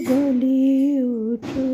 বলে ওঠো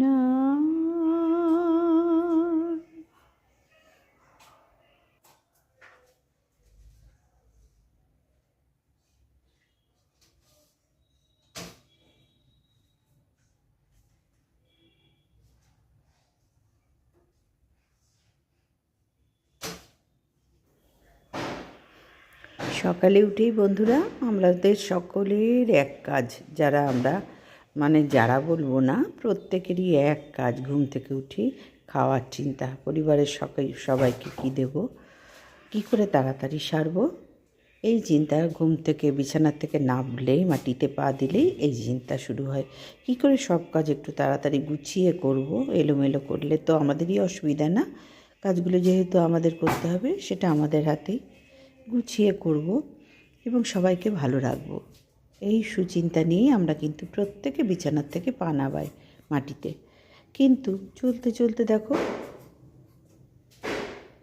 না সকালে উঠেই বন্ধুরা আমাদের সকলের এক কাজ যারা আমরা মানে যারা বলব না, প্রত্যেকেরই এক কাজ, ঘুম থেকে উঠি খাওয়ার চিন্তা। পরিবারের সবাই সবাইকে কী দেব? কী করে তাড়াতাড়ি সারবো? এই চিন্তা, ঘুম থেকে, বিছানার থেকে নামলেই মাটিতে পা দিলেই এই চিন্তা শুরু হয়। কী করে সব কাজ একটু তাড়াতাড়ি গুছিয়ে করব? এলোমেলো করলে তো আমাদেরই অসুবিধা না। কাজগুলো যেহেতু আমাদের করতে হবে, সেটা আমাদের হাতেই গুছিয়ে করব এবং সবাইকে ভালো রাখব। এই সুচিন্তা নিয়েই আমরা কিন্তু প্রত্যেকে বিছানার থেকে পা নাবাই মাটিতে। কিন্তু চলতে চলতে দেখো,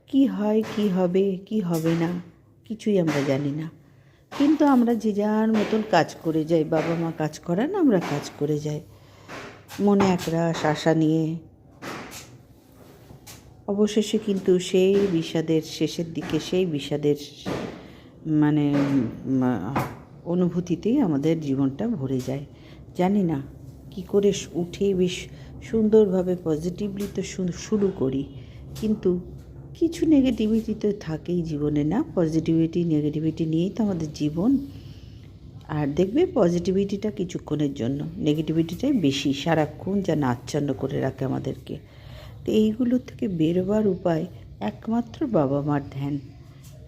কি হয়, কি হবে কি হবে না, কিছুই আমরা জানি না। কিন্তু আমরা যে যার মতন কাজ করে যাই, বাবা মা কাজ করান আমরা কাজ করে যাই। মনে একরাশ আশা নিয়ে। অবশেষে কিন্তু সেই বিষাদের শেষের দিকে, সেই বিষাদের মানে অনুভূতিতেই আমাদের জীবনটা ভরে যায়। জানি না কি করে উঠে বেশ সুন্দরভাবে পজিটিভলি তো শুরু করি। কিন্তু কিছু নেগেটিভিটি তো থাকেই জীবনে, না? পজিটিভিটি নেগেটিভিটি নিয়েই তো আমাদের জীবন। আর দেখবে পজিটিভিটিটা কিছুক্ষণের জন্য। নেগেটিভিটিটাই বেশি, সারাক্ষণ যেন আচ্ছন্ন করে রাখে আমাদেরকে। তো এইগুলো থেকে বেরোবার উপায় একমাত্র বাবা মার ধ্যান।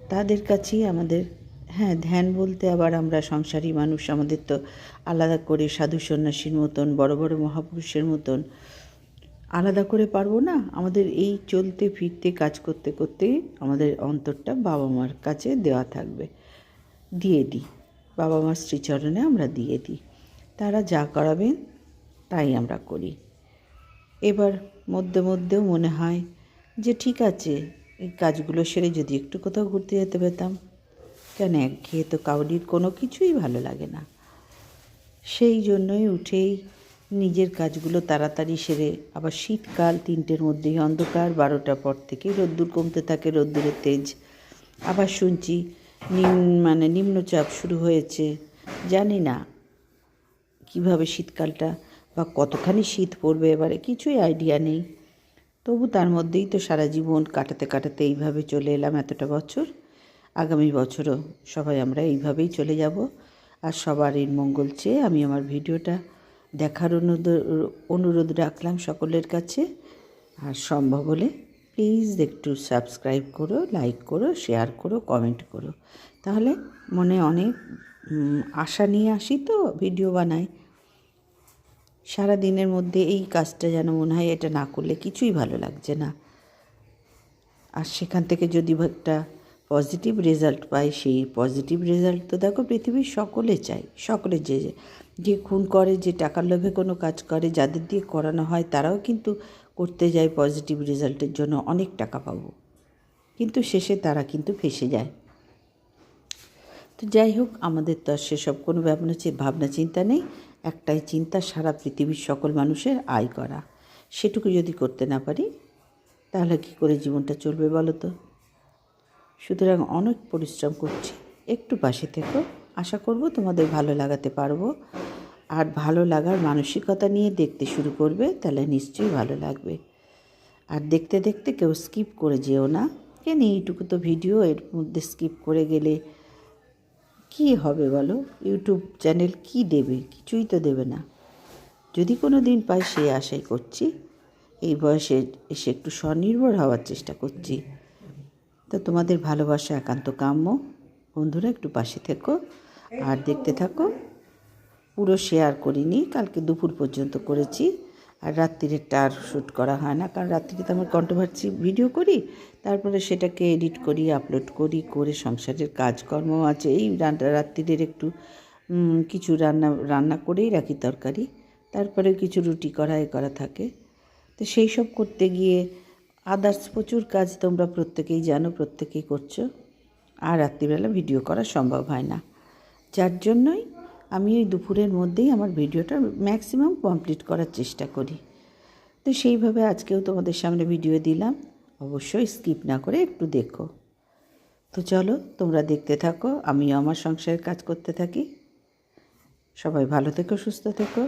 তাদের কাছেই আমাদের হ্যাঁ ধ্যান বলতে আবার আমরা সংসারী মানুষ, আমাদের তো আলাদা করে সাধু সন্ন্যাসীর মতন, বড় বড় মহাপুরুষের মতন আলাদা করে পারব না। আমাদের এই চলতে ফিরতে কাজ করতে করতে আমাদের অন্তরটা বাবা মার কাছে দেওয়া থাকবে। দিয়ে দিই। বাবা মার শ্রীচরণে আমরা দিয়ে দিই। তারা যা করাবেন তাই আমরা করি। এবার মধ্যে মধ্যেও মনে হয় যে ঠিক আছে, এই কাজগুলো সেরে যদি একটু কোথাও ঘুরতে যেতে পেতাম। কেন একঘেয়ে তো কাউরির কোনো কিছুই ভালো লাগে না। সেই জন্যই উঠেই নিজের কাজগুলো তাড়াতাড়ি সেরে আবার শীতকাল তিনটের মধ্যেই অন্ধকার, বারোটার পর থেকে রোদ্দুর কমতে থাকে, রোদ্দুরের তেজ। আবার শুনছি নিম মানে নিম্নচাপ শুরু হয়েছে। জানি না কীভাবে শীতকালটা বা কতখানি শীত পড়বে এবারে, কিছুই আইডিয়া নেই। তবু তার মধ্যেই তো সারা জীবন কাটাতে কাটাতে এইভাবে চলে এলাম এতটা বছর। আগামী বছরও সবাই আমরা এইভাবেই চলে যাব। আর সবার এই মঙ্গল চেয়ে আমি আমার ভিডিওটা দেখার অনুরোধ অনুরোধ রাখলাম সকলের কাছে। আর সম্ভব হলে প্লিজ একটু সাবস্ক্রাইব করো, লাইক করো, শেয়ার করো, কমেন্ট করো। তাহলে মনে অনেক আশা নিয়ে আসি তো ভিডিও বানাই। সারা দিনের মধ্যে এই কাজটা যেন মনে হয় এটা না করলে কিছুই ভালো লাগছে না। আর সেখান থেকে যদি একটা পজিটিভ রেজাল্ট পায় সেই পজিটিভ রেজাল্ট তো দেখো পৃথিবীর সকলে চায়, সকলে যে যে- খুন করে, যে টাকার লোভে কোনো কাজ করে, যাদের দিয়ে করানো হয় তারাও কিন্তু করতে যায় পজিটিভ রেজাল্টের জন্য অনেক টাকা পাবো। কিন্তু শেষে তারা কিন্তু ফেসে যায়। তো যাই হোক, আমাদের তো আর সেসব কোনো ভাবনা ভাবনা চিন্তা নেই। একটাই চিন্তা, সারা পৃথিবীর সকল মানুষের আয় করা। সেটুকু যদি করতে না পারি, তাহলে কী করে জীবনটা চলবে বলো তো? সুতরাং অনেক পরিশ্রম করছি। একটু পাশে থেকো। আশা করব তোমাদের ভালো লাগাতে পারব। আর ভালো লাগার মানসিকতা নিয়ে দেখতে শুরু করবে, তাহলে নিশ্চয়ই ভালো লাগবে। আর দেখতে দেখতে কেউ স্কিপ করে যেও না। কেন এইটুকু তো ভিডিও, এর মধ্যে স্কিপ করে গেলে কি হবে বলো? ইউটিউব চ্যানেল কি দেবে? কিছুই তো দেবে না। যদি কোনো দিন পাই সেই আশাই করছি। এই বয়সে এসে একটু স্বনির্ভর হওয়ার চেষ্টা করছি। তো তোমাদের ভালোবাসা একান্ত কাম্য। বন্ধুরা, একটু পাশে থেকো আর দেখতে থাকো। পুরো শেয়ার করিনি, কালকে দুপুর পর্যন্ত করেছি। আর রাত্রিরেরটা আর শ্যুট করা হয় না, কারণ রাত্রিরে তো আমার কন্ট্রোভার্সি ভিডিও করি, তারপরে সেটাকে এডিট করি আপলোড করি, করে সংসারের কাজকর্ম আছে। এই রান্না, রাত্রিরের একটু কিছু রান্না রান্না করেই রাখি তরকারি। তারপরে কিছু রুটি করা এ করা থাকে। তো সেই সব করতে গিয়ে আদার্স প্রচুর কাজ তোমরা প্রত্যেকেই জানো, প্রত্যেকেই করছ। আর রাত্রিবেলা ভিডিও করা সম্ভব হয় না। যার জন্যই আমি ওই দুপুরের মধ্যেই আমার ভিডিওটা ম্যাক্সিমাম কমপ্লিট করার চেষ্টা করি। তো সেইভাবে আজকেও তোমাদের সামনে ভিডিও দিলাম। অবশ্যই স্কিপ না করে একটু দেখো। তো চলো, তোমরা দেখতে থাকো, আমিও আমার সংসারের কাজ করতে থাকি। সবাই ভালো থেকো, সুস্থ থেকো।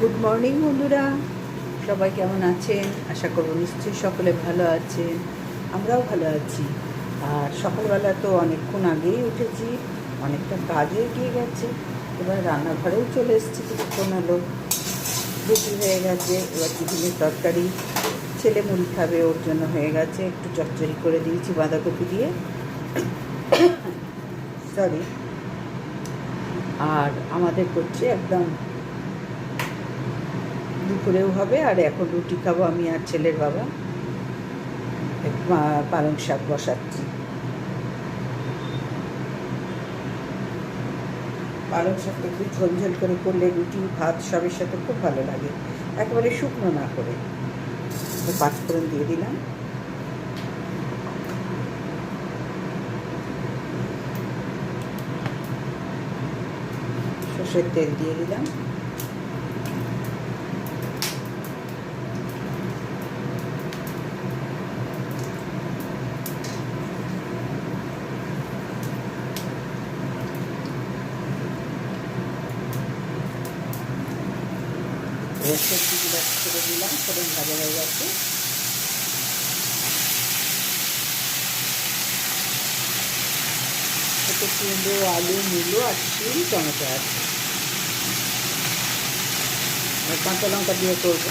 গুড মর্নিং বন্ধুরা। সবাই কেমন আছেন? আশা করব নিশ্চয়ই সকলে ভালো আছেন। আমরাও ভালো আছি। আর সকালবেলা তো অনেকক্ষণ আগেই উঠেছি, অনেকটা কাজও এগিয়ে গেছে। এবার রান্নাঘরেও চলে এসেছি কিছুক্ষণ হলো। রুটি হয়ে গেছে, এবার টিফিনের তরকারি। ছেলে মুড়ি খাবে, ওর জন্য হয়ে গেছে। একটু চচ্চড়ি করে দিয়েছি, বাঁধাকপি দিয়ে। সরি আর আমাদের করছে একদম দুপুরেও হবে, আর এখন রুটি খাব আমি আর ছেলের বাবা। পালং শাক বসাচ্ছি। পালং শাকটা একটু ঝোল ঝোল করে করলে রুটি, ভাত সবের সাথে খুব ভালো লাগে। একেবারে শুকনো না করে। পাঁচফোড়ন দিয়ে দিলাম। সর্ষের তেল দিয়ে দিলাম এবার করে দিলাম করে ভাজা হয়ে গেছে। এতে কুমড়ো, আলু, মূলো আর শিম, টমেটো আছে। কাঁচা লঙ্কা দিয়ে করব।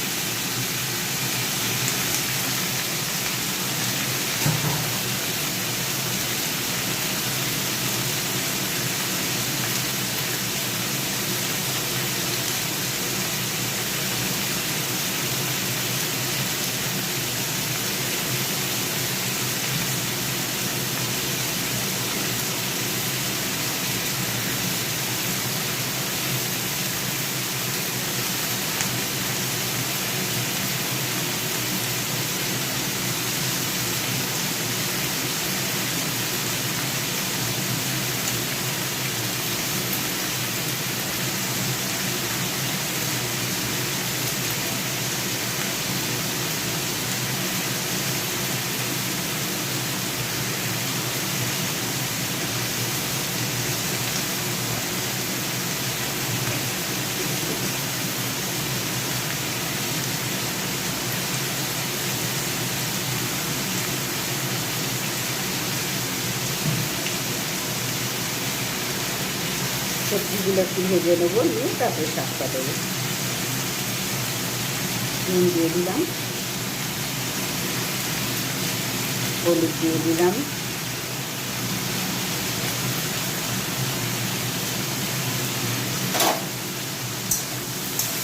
সবজিগুলো একটু ভেজে নেব, নিয়ে তারপরে শাকটা দেবো। নুন দিয়ে দিলাম। হলুদ দিয়ে দিলাম।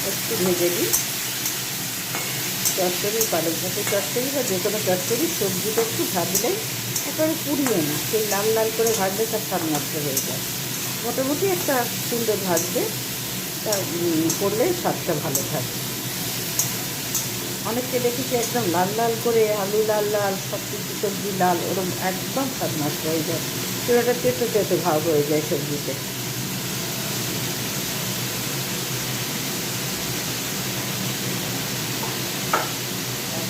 একটু ভেজে দিই চচ্চড়ি পালক ভাতের চচ্চড়ি বা যে কোনো চচ্চড়ি সবজিটা একটু ভাজলে একেবারে পুড়িয়ে না। সেই লাল লাল করে ভাজলে তার স্বাদ নষ্ট হয়ে যায়। মোটামুটি একটা সুন্দর ভাজবে। তা করলে স্বাদটা ভালো থাকে। অনেককে দেখেছি একদম লাল লাল করে আলু লাল লাল, সব কিছু সবজি লাল ওরকম একদম স্বাদ নষ্ট হয়ে যায়। চুড়াটা তেতো তেতো ভাব হয়ে যায় সবজিতে।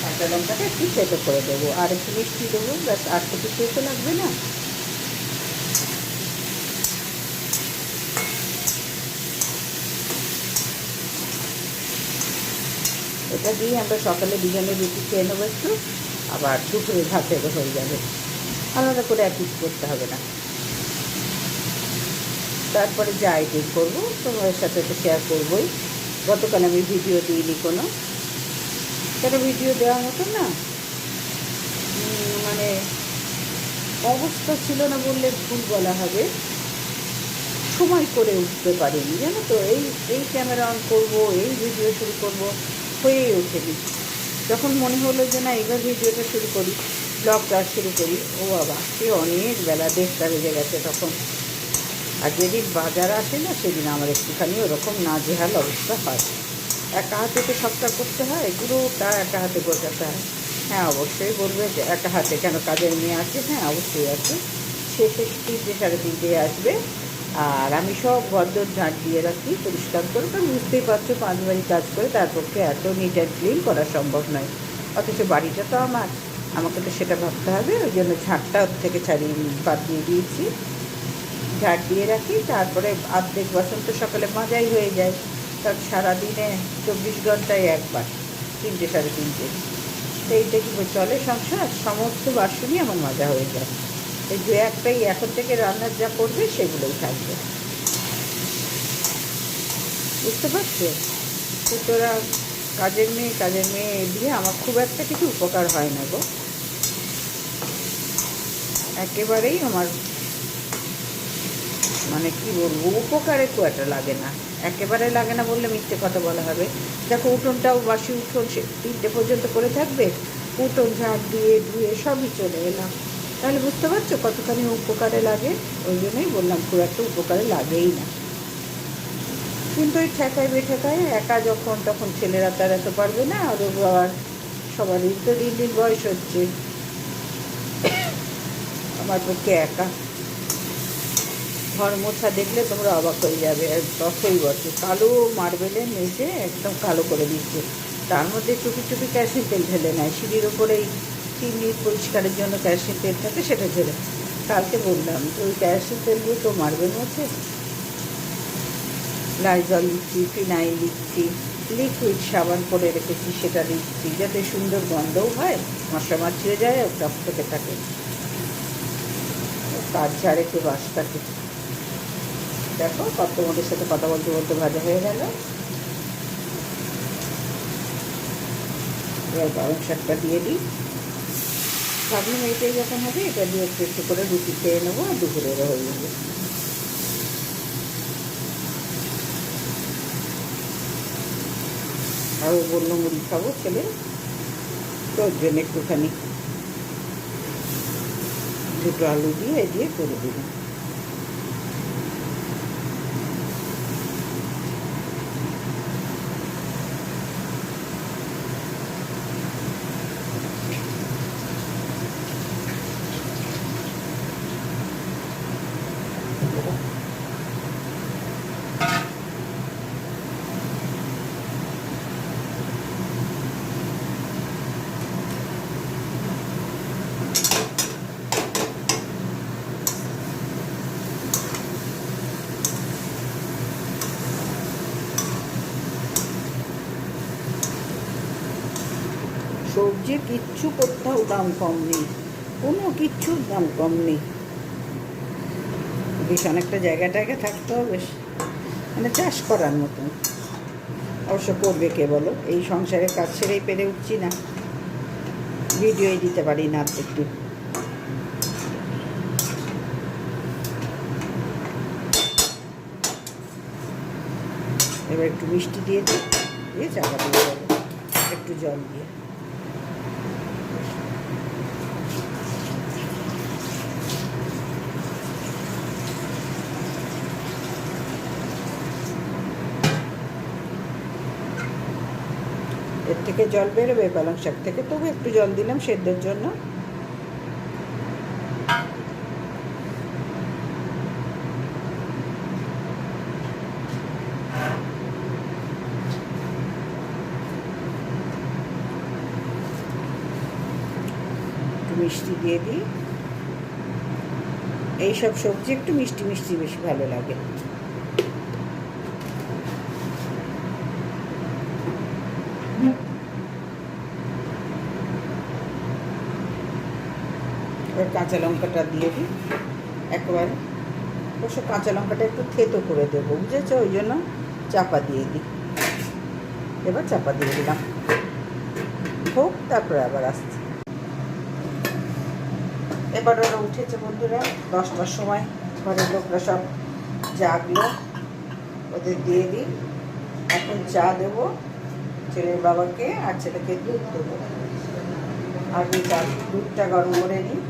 কাঁচা লঙ্কাটা একটু তেতো করে দেবো। আর একটু মিষ্টি দেবো, ব্যাস, আর তো কিছু লাগবে না। এটা দিয়ে আমরা সকালে দুজনে রুটি খেয়ে নেব একটু, আবার দুপুরে ভাতের হয়ে যাবে। আলাদা করে আর কিছু করতে হবে না। তারপরে যা আইটেম করব, তোমাদের সাথে তো শেয়ার করবোই। গতকাল আমি ভিডিও দিইনি কোনো। সেটা ভিডিও দেওয়া মতো না? মানে অবস্থা ছিল না বললে ভুল বলা হবে। সময় করে উঠতে পারিনি, জানো তো? এই এই ক্যামেরা অন করব, এই ভিডিও শুরু করব। হয়েই ওঠেনি। যখন মনে হলো যে না, এবার ভিডিওটা শুরু করি, ব্লগটা শুরু করি, ও বাবা, সে অনেক বেলা দেড়টা বেজে গেছে তখন। আর যেদিন বাজার আসে না, সেদিন আমার একটুখানি ওরকম নাজেহাল অবস্থা হয়। একা হাতে তো সবটা করতে হয় এগুলোটা একা হাতে গোছাতে হয়। হ্যাঁ অবশ্যই বলবে যে একা হাতে কেন কাজের মেয়ে আছে? হ্যাঁ অবশ্যই আছে। শেষে তিনটে, সাড়ে তিনটে আসবে আর আমি সব গদ্দর ঝাঁট দিয়ে রাখি, পরিষ্কার করে, কারণ বুঝতেই পারছ পাঁচ বাড়ি কাজ করে তার পক্ষে এত নিট অ্যান্ড ক্লিন করা সম্ভব নয়। অথচ বাড়িটা তো আমার। আমাকে তো সেটা ভাবতে হবে, ওই জন্য ঝাঁটটা ওর থেকে ছাড়িয়ে বাদ দিয়ে দিয়েছি। ঝাঁট দিয়ে রাখি, তারপরে অর্ধেক বসন্ত সকালে মাজাই হয়ে যায়। কারণ সারাদিনে চব্বিশ ঘন্টায় একবার, তিনটে সাড়ে তিনটে। তো এইটা কি চলে সংসার? সমস্ত বাসনই আমার মজা হয়ে যায়। এই দু একটাই এখন থেকে রান্নার যা করবে সেগুলোই থাকবে। বুঝতে পারছ? সুতরাং কাজের মেয়ে কাজের মেয়ে দিয়ে আমার খুব একটা কিছু উপকার হয় না গো। একেবারেই আমার মানে কি বলব, উপকারে খুব একটা লাগে না। একেবারে লাগে না বললে মিথ্যে কথা বলা হবে। দেখো, উঠোনটাও বাসি উঠোন, সে তিনটে পর্যন্ত করে থাকবে। উঠোন ঝাড় দিয়ে ধুয়ে সবই চলে এলাম। তাহলে বুঝতে পারছ কতখানি উপকারে লাগে? ওই জন্যই বললাম, খুব একটা উপকারে লাগেই না। কিন্তু ওই ঠেকায় বেঠেকায় একা যখন, তখন ছেলেরা তার এত পারবে না, আর ও আবার সবারই তো দিন দিন বয়স হচ্ছে। আমার পক্ষে একা। ঘর মোছা দেখলে তোমরা অবাক হয়ে যাবে ততই বছর কালো মার্বেলে মেঝে একদম কালো করে দিচ্ছে। তার মধ্যে চুপি চুপি ক্যাশিন তেল ঢেলে নেয়, সিঁড়ির ওপরেই চিমনি পরিষ্কারের জন্য ক্যাশিন তেল থাকে, সেটা ঢেলে কালকে বললাম, তো ওই ক্যাশিন তেল দিয়ে তো মার্বেল মোছে লাইজল দিচ্ছি, ফিনাইল দিচ্ছি লিকুইড সাবান করে রেখেছি, সেটা দিচ্ছি, যাতে সুন্দর গন্ধও হয় মশা মাছিয়ে যায় টক থেকে থাকে। কাজ ঝাড়ে একটু বাস থাকে দেখো কত তোমাদের সাথে কথা বলতে বলতে ভাজা হয়ে গেল। এবার গরম শাকটা দিয়ে দিই। ভাবলাম এইটাই যখন হবে, এটা দিয়ে একটু একটু করে রুটি খেয়ে নেব আর দুপুরের হয়ে যাবে। আর বলল, মুড়ি খাব ছেলে তো জন্য একটুখানি। দুটো আলু দিয়ে দিয়ে করে দিলাম। সবজির কিচ্ছু কোথাও দাম কম নেই। কোনো কিচ্ছুর দাম কম নেই। বেশ, অনেকটা জায়গা টায়গা থাকতে হবে। মানে চাষ করার মতন অবশ্য করবে কে বলো? এই সংসারের কাজ ছেড়েই পেরে উঠছি না। ভিডিওই দিতে পারি না একটু। এবার একটু মিষ্টি দিয়ে দিই, দিয়ে চাপা দিয়ে একটু জল দিয়ে এর থেকে জল বেরোবে, পালং শাক থেকে। তবু একটু জল দিলাম সেদ্ধর জন্য। মিষ্টি দিয়ে দিই। এইসব সবজি একটু মিষ্টি মিষ্টি বেশি ভালো লাগে এবার কাঁচা লঙ্কাটা দিয়ে দিই। একবারে অবশ্য কাঁচা লঙ্কাটা একটু থেতো করে দেবো, বুঝেছ? ওই জন্য চাপা দিয়ে দিই। এবার চাপা দিয়ে দিলাম। হোক, তারপরে আবার আসছে। এবার ওরা উঠেছে বন্ধুরা, দশটার সময়। ঘরের লোকরা সব জাগলো। ওদের দিয়ে দিই। এখন চা দেবো। ছেলের বাবাকে আর ছেলেকে দুধ দেবো। চা দুধটা গরম করে নিই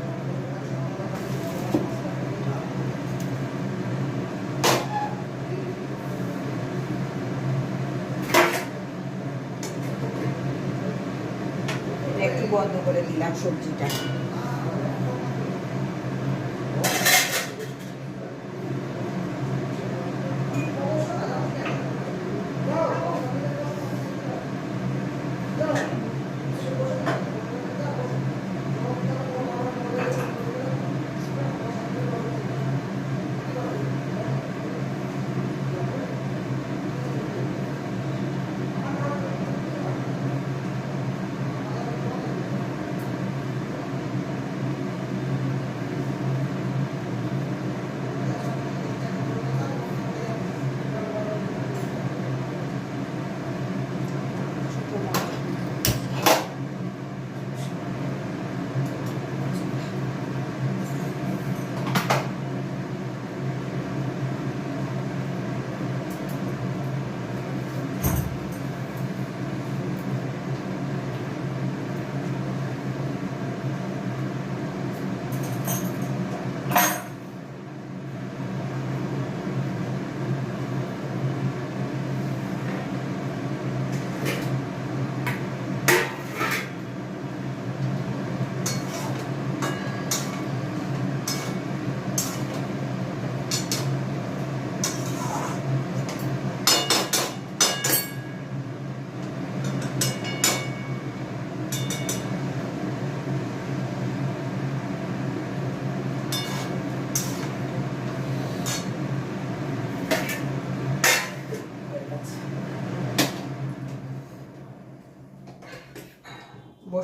একটু বন্ধ করে দিলাম সবজিটা।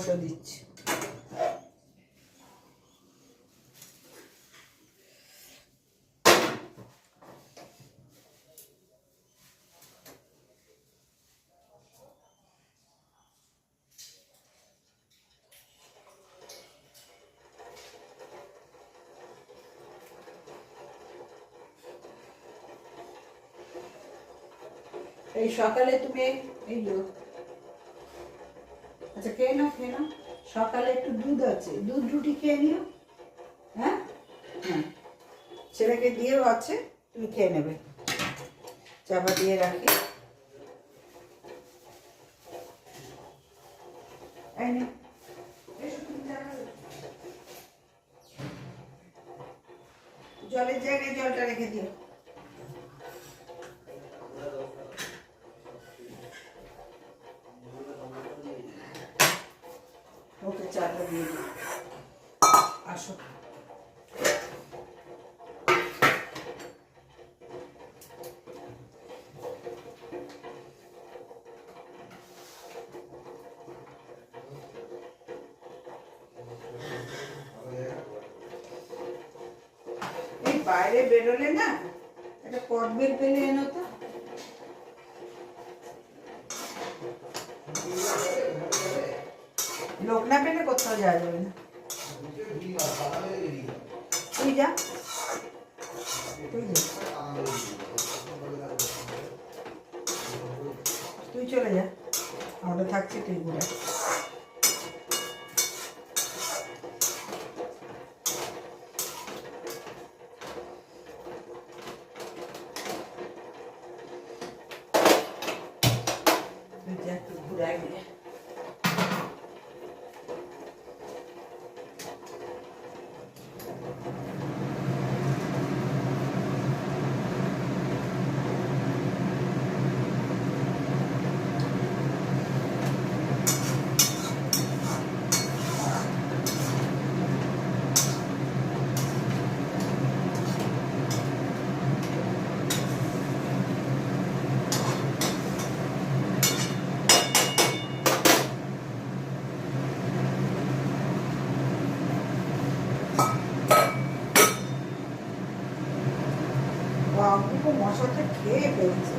বসে দিচ্ছি। এই সকালে তুমি এই আচ্ছা খেয়ে নাও খেয়ে নাও। সকালে একটু দুধ আছে। দুধ রুটি খেয়ে নিও। হ্যাঁ? হ্যাঁ। ছেলেকে দিয়েও আছে, তুমি খেয়ে নেবে। চাপা দিয়ে রাখি। জলের জায়গায় জলটা রেখে দিও। দিয়ে আসো। বাইরে বেরোলে না একটা কটবেল পেলে এনো তো। লোক কোথাও যাওয়া যাবে না। তুই যা। তুই চলে যা। আমরা থাকছি তুই ঘুরে তুই যা একটু ঘুরে আয় ঘুরে বাবু মশাটা খেয়ে ফেলছে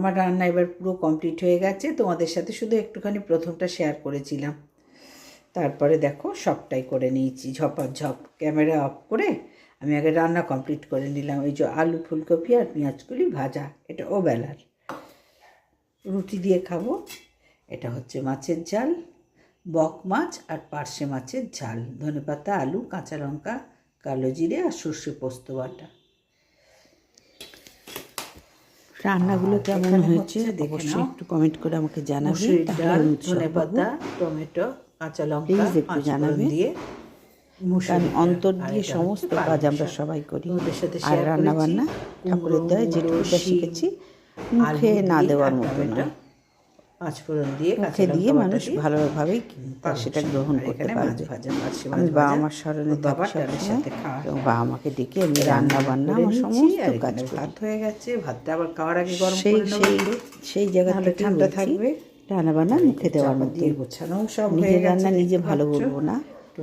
আমার রান্না এবার পুরো কমপ্লিট হয়ে গেছে। তোমাদের সাথে শুধু একটুখানি প্রথমটা শেয়ার করেছিলাম। তারপরে দেখো সবটাই করে নিয়েছি ঝপাঝপ ক্যামেরা অফ করে আমি আগে রান্না কমপ্লিট করে নিলাম। এই যে আলু ফুলকপি আর পেঁয়াজগুলি ভাজা, এটা ও বেলার রুটি দিয়ে খাব, এটা হচ্ছে মাছের ঝাল, বক মাছ আর পার্শে মাছের ঝাল। ধনেপাতা, আলু, কাঁচা লঙ্কা, কালো জিরে আর সর্ষে পোস্ত বাটা। রান্নাগুলো কেমন হয়েছে অবশ্যই একটু কমেন্ট করে আমাকে জানাবেন তাহলে ধনে পাতা টমেটো কাঁচা লঙ্কা জানাবেন একটু পাঁচ জানাবে। দিয়ে কারণ অন্তর দিয়ে সমস্ত কাজ আমরা সবাই করি। আর রান্নাবান্না রান্না করেছি। বান্না ঠাকুরের দেয় যেটুকুটা শিখেছি মুখে না দেওয়ার মতো না। পাঁচ ফোড়ন দিয়ে কাঁচা দিয়ে মানুষ ভালোভাবেই সেটা গ্রহণ করতে পারবে আমি বাবা মার আমার স্মরণে বাবা। সাথে খাওয়া এবং বাবা আমাকে ডেকে আমি রান্না বান্না আমার সমস্ত কাজ ভাত হয়ে গেছে ভাতটা আবার খাওয়ার আগে গরম সেই সেই। সেই জায়গা থেকে ঠান্ডা থাকবে। রান্না বান্না মুখে দেওয়ার মধ্যে গোছানো সব নিজের রান্না নিজে ভালো বলব না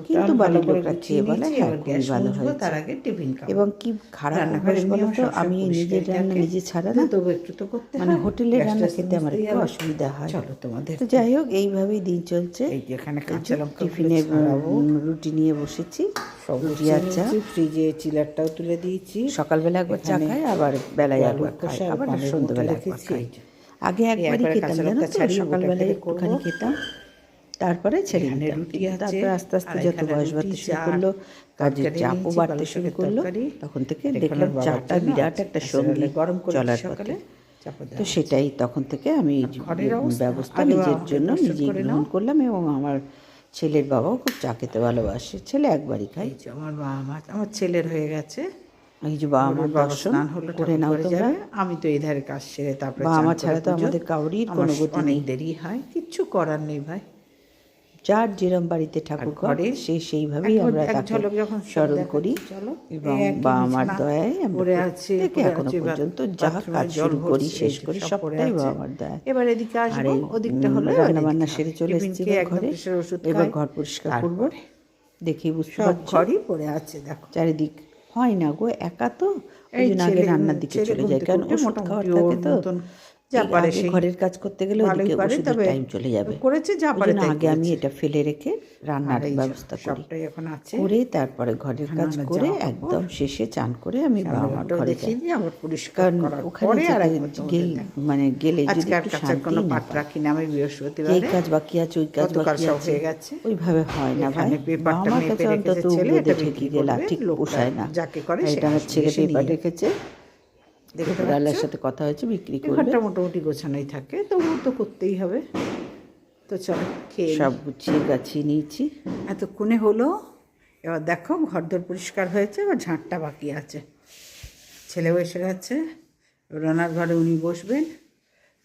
কিন্তু বাড়ির লোকরা খেয়ে বলে হ্যাঁ খুবই ভালো হয়েছে। তার আগে টিফিন খাব। এবং কি খারাপ অভ্যাস বলো তো? আমি নিজের রান্না নিজে ছাড়া না। তবু একটু তো করতে মানে হোটেলের রান্না খেতে আমার একটু অসুবিধা হয়। চলো তোমাদের তো যাই হোক এইভাবেই দিন চলছে। এখানে কাঁচা লঙ্কা টিফিনে রুটি নিয়ে বসেছি। সব রুটি আর চা ফ্রিজে চিলারটাও তুলে দিয়েছি। সকালবেলা একবার চা খাই আবার বেলায় আলু একবার খাই আবার সন্ধ্যেবেলা একবার খাই। আগে একবারই খেতাম জানো তো? সকালবেলায় একটুখানি খেতাম। তারপরে ছেড়ে এখানে রুটি তারপরে আস্তে আস্তে যত বয়স বাড়তে শুরু করল কাজের চাপও বাড়তে শুরু করল তখন থেকে দেখলাম চাটা বিরাট একটা সঙ্গী গরম করে চলার পথে। তো সেটাই তখন থেকে আমি ব্যবস্থা নিজের জন্য করে গ্রহণ করলাম এবং আমার ছেলের বাবাও খুব চা খেতে ভালোবাসে। ছেলে একবারই খাই আমার বাবা মা আমার ছেলের হয়ে গেছে। এই যে বাবা ওর মার বাবা দর্শন হলো করে নাও তোমরা। আমি তো এই ধারে কাজ সেরে তারপরে বাবা মা ছাড়া তো আমাদের কাউরির আমার কোনো গতি নেই। দেরি হয় কিচ্ছু করার নেই ভাই। যার যেরম বাড়িতে ঠাকুর ঘরে সে সেইভাবেই আমরা তাকে স্মরণ করি। এবং দয়ায় আমরা এখনও বা- পর্যন্ত যা কাজ শুরু করি শেষ করি সবটাই আছে। বাবা মার দয়ায়। এবার এদিকে আসব ওদিকটা হলো রান্না বান্না সেরে চলে এসেছি ঘরে এবার ঘর পরিষ্কার করব। দেখি বুঝতে পারছ? ঘরই পড়ে আছে দেখো। চারিদিক হয় না গো একা তো? ওই জন্য আগে রান্নার দিকে চলে যায় কারণ ওষুধ খাওয়ার থাকে তো। যা পারে সেই ঘরের কাজ করতে গেলে ওদিকে ওষুধের টাইম চলে যাবে। করেছে যা পারে তাই আগে আমি এটা ফেলে রেখে রান্নার ব্যবস্থা করি। সবটাই এখন আছে। করে তারপরে ঘরের কাজ করে একদম শেষে চান করে আমি ঘরে দিই আবার পরিষ্কার ওখানে আর গেল মানে গেলে যদি একটু শান্তি কোনো পাট। রাখি না আমি এই কাজ বাকি আছে ওই কাজ বাকি আছে হয়ে গেছে। ওইভাবে হয় না ভাই। পেপারটা আমার মেপে রেখেছে ছেলে, এটা ঠেকি গেলা ঠিক পোষায় না। যাকে করে আর সে এটা আমার আসবে, ছেলে পেপার রেখেছে। দেখতে পাচ্ছ? সাথে কথা হয়েছে বিক্রি করবে ঘরটা মোটামুটি গোছানোই থাকে তবু তো করতেই হবে। তো চলো খেয়ে সব গুছিয়ে গাছিয়ে নিয়েছি। এতক্ষণে হলো এবার দেখো ঘরদোর পরিষ্কার হয়েছে এবার ঝাঁটটা বাকি আছে। ছেলে বসে গেছে এবার ওনার ঘরে উনি বসবেন।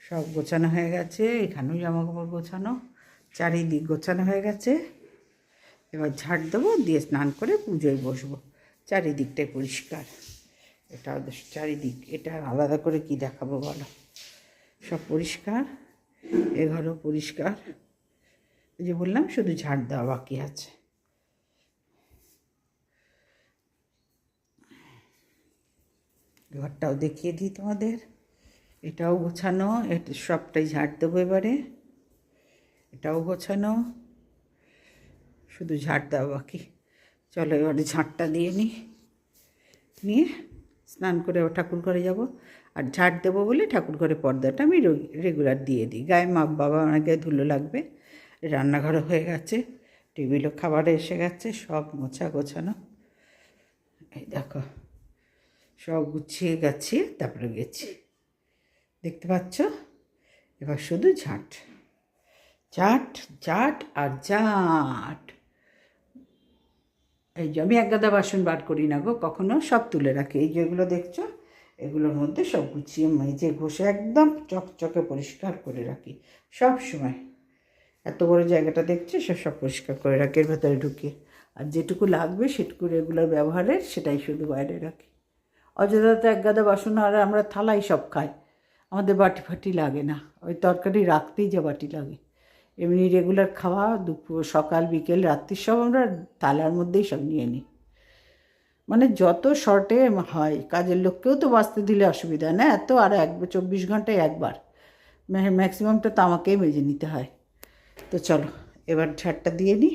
সব গোছানো হয়ে গেছে এখানেও জামা কাপড় গোছানো চারিদিক গোছানো হয়ে গেছে। এবার ঝাড় দেবো দিয়ে স্নান করে পুজোয় বসবো চারিদিকটাই পরিষ্কার। এটা চারিদিক, এটা আলাদা করে কি দেখাবো বলো? সব পরিষ্কার? এ ঘরও পরিষ্কার? ওই যে বললাম, শুধু ঝাড় দেওয়া বাকি আছে। ঘরটাও দেখিয়ে দিই তোমাদের। এটাও গোছানো, এটা, সবটাই ঝাড় দেবো এবারে। এটাও গোছানো। শুধু ঝাড় দেওয়া বাকি। চলো এবারে ঝাড়টা দিয়ে নিই নিয়ে স্নান করে ঠাকুর ঘরে যাব। আর ঝাড় দেবো বলে ঠাকুর ঘরে পর্দাটা আমি রেগুলার দিয়ে দিই। গায়ে মা বাবা গায়ে ধুলো লাগবে, রান্নাঘরও হয়ে গেছে, টেবিলও খাবার এসে গেছে, সব মোছা গোছানো। এই দেখো, সব গুছিয়ে গাছিয়ে তারপরে গেছি। দেখতে পাচ্ছ? এবার শুধু ঝাঁট। ঝাঁট ঝাঁট আর ঝাঁট। এই যে আমি এক গাদা বাসন বার করি না গো, কখনো সব তুলে রাখি। এই যেগুলো দেখছ, এগুলোর মধ্যে সব গুছিয়ে মেজে ঘষে একদম চকচকে পরিষ্কার করে রাখি, সব সময়। এত বড় জায়গাটা দেখছে, সে সব পরিষ্কার করে রাখি, এর ভেতরে ঢুকিয়ে আর যেটুকু লাগবে সেটুকু রেগুলার ব্যবহারের, সেটাই শুধু বাইরে রাখি। অযথা তো এক গাদা বাসন আর আমরা থালাই সব খাই, আমাদের বাটি ফাটি লাগে না, ওই তরকারি রাখতেই যে বাটি লাগে। এমনি রেগুলার খাওয়া, দুপুর, সকাল, বিকেল রাত্রির সব আমরা তালার মধ্যেই সব নিয়ে নিই। মানে যত শর্টে হয়, কাজের লোককেও তো বাঁচতে দিলে অসুবিধা, না? এত আর এক, চব্বিশ ঘন্টায় একবার। ম্যাক্সিমামটা তো আমাকেই মেজে নিতে হয়। তো চলো, এবার ঝাড়টা দিয়ে নিই।